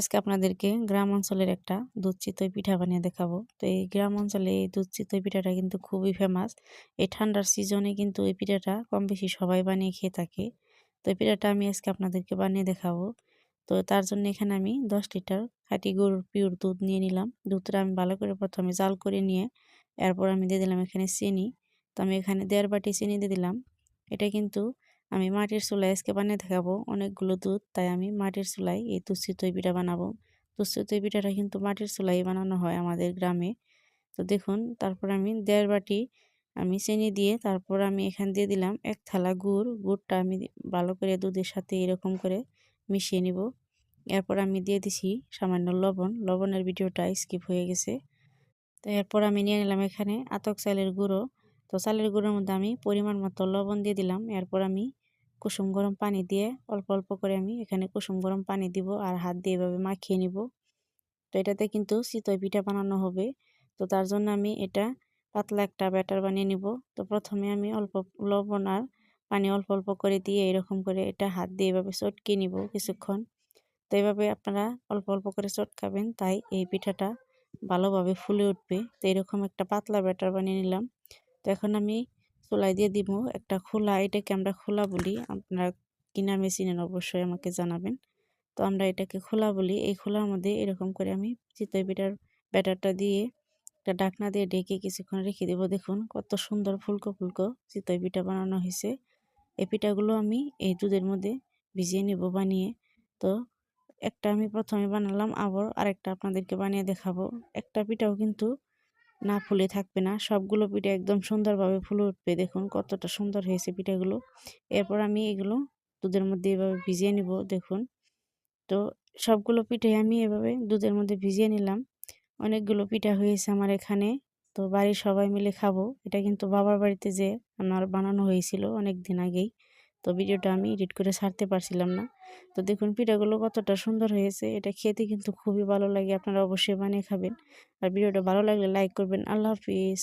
আজকে আপনাদেরকে গ্রাম অঞ্চলের একটা দুধ চিতই পিঠা বানিয়ে দেখাবো। তো এই গ্রাম অঞ্চলে এই দুধ চিতই পিঠাটা কিন্তু খুবই ফেমাস এই ঠান্ডার সিজনে কিন্তু এই পিঠাটা কম বেশি সবাই বানিয়ে খেয়ে থাকে। তো এই পিঠাটা আমি আজকে আপনাদেরকে বানিয়ে দেখাবো। তো তার জন্য এখানে আমি দশ লিটার খাঁটি গরুর পিওর দুধ নিয়ে নিলাম। দুধটা আমি ভালো করে প্রথমে জাল করে নিয়ে এরপর আমি দিয়ে দিলাম এখানে চিনি। তো আমি এখানে দেড় বাটি চিনি দিয়ে দিলাম। এটা কিন্তু আমি মাটির চুলায় আজকে বানিয়ে দেখাবো অনেকগুলো দুধ, তাই আমি মাটির চুলায় এই দুধ চিতই পিঠা বানাবো। দুধ চিতই পিঠাটা কিন্তু মাটির চুলাই বানানো হয় আমাদের গ্রামে। তো দেখুন, তারপর আমি দেড় বাটি আমি চিনি দিয়ে তারপর আমি এখান দিয়ে দিলাম এক থালা গুড়। গুড়টা আমি ভালো করে দুধের সাথে এরকম করে মিশিয়ে নিব। এরপর আমি দিয়ে দিছি সামান্য লবণ। লবণের ভিডিওটা স্কিপ হয়ে গেছে। তো এরপর আমি নিয়ে নিলাম এখানে আতক চালের গুঁড়ো। তো চালের গুঁড়োর মধ্যে আমি পরিমাণ মতো লবণ দিয়ে দিলাম। এরপর আমি কুসুম গরম পানি দিয়ে অল্প অল্প করে আমি এখানে কুসুম গরম পানি দিব আর হাত দিয়ে এভাবে মাখিয়ে নিব। তো এটাতে কিন্তু চিতই পিঠা বানানো হবে। তো তার জন্য আমি এটা পাতলা একটা ব্যাটার বানিয়ে নিব। তো প্রথমে আমি অল্প লবণ আর পানি অল্প অল্প করে দিয়ে এরকম করে এটা হাত দিয়ে এভাবে চটকে নিব কিছুক্ষণ। তো এইভাবে আপনারা অল্প অল্প করে চটকাবেন তাই এই পিঠাটা ভালোভাবে ফুলে উঠবে। তো এরকম একটা পাতলা ব্যাটার বানিয়ে নিলাম। তো এখন আমি চুলাই দিয়ে দিব। একটা খোলা, এটাকে আমরা খোলা বলি। আপনারা কি নামে চিনেন অবশ্যই আমাকে জানাবেন। তো আমরা এটাকে খোলা বলি। এই খোলার মধ্যে এরকম করে আমি চিতই পিঠার ব্যাটারটা দিয়ে একটা ডাকনা দিয়ে ডেকে কিছুক্ষণ রেখে দেবো। দেখুন কত সুন্দর ফুলকো ফুলকো চিতই পিঠা বানানো হয়েছে। এই পিঠাগুলো আমি এই দুধের মধ্যে ভিজিয়ে নেব বানিয়ে। তো একটা আমি প্রথমে বানালাম আবার আরেকটা আপনাদেরকে বানিয়ে দেখাবো। একটা পিঠাও কিন্তু না ফুলে থাকবে না। সবগুলো পিঠা একদম সুন্দরভাবে ফুলে উঠবে। দেখুন কতটা সুন্দর হয়েছে পিঠাগুলো। এরপর আমি এগুলো দুধের মধ্যে এভাবে ভিজিয়ে নিব, দেখুন। তো সবগুলো পিঠে আমি এভাবে দুধের মধ্যে ভিজিয়ে নিলাম। অনেকগুলো পিঠা হয়েছে আমার এখানে। তো বাড়ির সবাই মিলে খাব। এটা কিন্তু বাবার বাড়িতে যে আমার বানানো হয়েছিল অনেক দিন আগেই। তো ভিডিওটা আমি এডিট করে ছাড়তে পারছিলাম না। তো দেখুন পিঠাগুলো কতটা সুন্দর হয়েছে, এটা খেতে কিন্তু খুবই ভালো লাগে, আপনারা অবশ্যই বানিয়ে খাবেন। আর ভিডিওটা ভালো লাগলে লাইক করবেন। আল্লাহ হাফিজ।